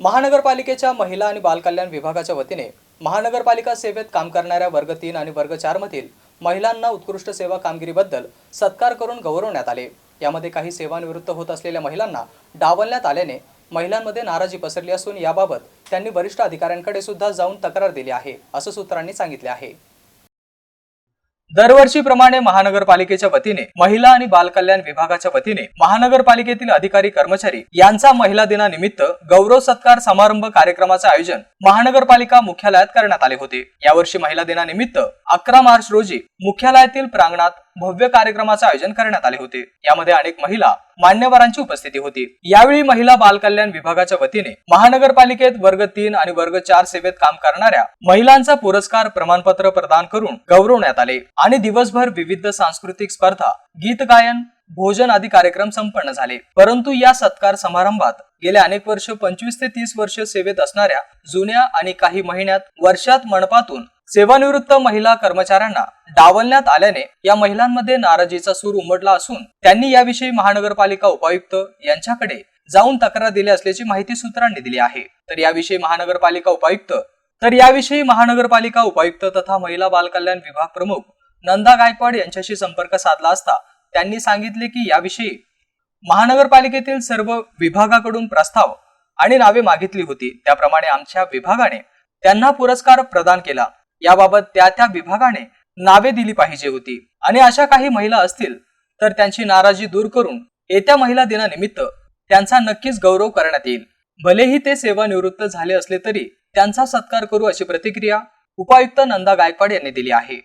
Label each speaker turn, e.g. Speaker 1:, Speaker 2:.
Speaker 1: महानगरपालिकेच्या महिला आणि बालकल्याण विभागाच्या वतीने महानगरपालिका सेवेत काम करणाऱ्या वर्ग तीन आणि वर्ग चारमधील महिलांना उत्कृष्ट सेवा कामगिरीबद्दल सत्कार करून गौरवण्यात आले. यामध्ये काही सेवानिवृत्त होत असलेल्या महिलांना डावलण्यात आल्याने महिलांमध्ये नाराजी पसरली असून याबाबत त्यांनी वरिष्ठ अधिकाऱ्यांकडे सुद्धा जाऊन तक्रार दिली आहे असं सूत्रांनी सांगितले आहे. दरवर्षीप्रमाणे महानगरपालिकेच्या वतीने महिला आणि बालकल्याण विभागाच्या वतीने महानगरपालिकेतील अधिकारी कर्मचारी यांचा महिला दिनानिमित्त गौरव सत्कार समारंभ कार्यक्रमाचे आयोजन महानगरपालिका मुख्यालयात करण्यात आले होते. यावर्षी महिला दिनानिमित्त अकरा मार्च रोजी मुख्यालयातील प्रांगणात भव्य कार्यक्रमाचे आयोजन करण्यात आले होते. यामध्ये अनेक महिला मान्यवरांची उपस्थिती होती. यावेळी महिला बालकल्याण विभागाच्या वतीने महानगरपालिकेत वर्ग तीन आणि वर्ग चार सेवेत काम करणाऱ्या महिलांचा पुरस्कार प्रमाणपत्र प्रदान करून गौरवण्यात आले आणि दिवसभर विविध सांस्कृतिक स्पर्धा गीत गायन भोजन आदी कार्यक्रम संपन्न झाले. परंतु या सत्कार समारंभात गेल्या अनेक वर्ष पंचवीस ते तीस वर्ष सेवेत असणाऱ्या जुन्या आणि काही महिन्यात वर्षात मनपातून सेवानिवृत्त महिला कर्मचाऱ्यांना डावलण्यात आल्याने या महिलांमध्ये नाराजीचा सूर उमटला असून त्यांनी याविषयी महानगरपालिका उपायुक्त यांच्याकडे जाऊन तक्रार दिली असल्याची माहिती सूत्रांनी दिली आहे. तर याविषयी महानगरपालिका उपायुक्त तर याविषयी महानगरपालिका उपायुक्त तथा महिला बालकल्याण विभाग प्रमुख नंदा गायकवाड यांच्याशी संपर्क साधला असता त्यांनी सांगितले की याविषयी महानगरपालिकेतील सर्व विभागाकडून प्रस्ताव आणि नावे मागितली होती. त्याप्रमाणे आमच्या विभागाने त्यांना पुरस्कार प्रदान केला. याबाबत त्या त्या विभागाने नावे दिली पाहिजे होती. आणि अशा काही महिला असतील तर त्यांची नाराजी दूर करून येत्या महिला दिनानिमित्त त्यांचा नक्कीच गौरव करण्यात येईल. भलेही ते सेवानिवृत्त झाले असले तरी त्यांचा सत्कार करू अशी प्रतिक्रिया उपायुक्त नंदा गायकवाड यांनी दिली आहे.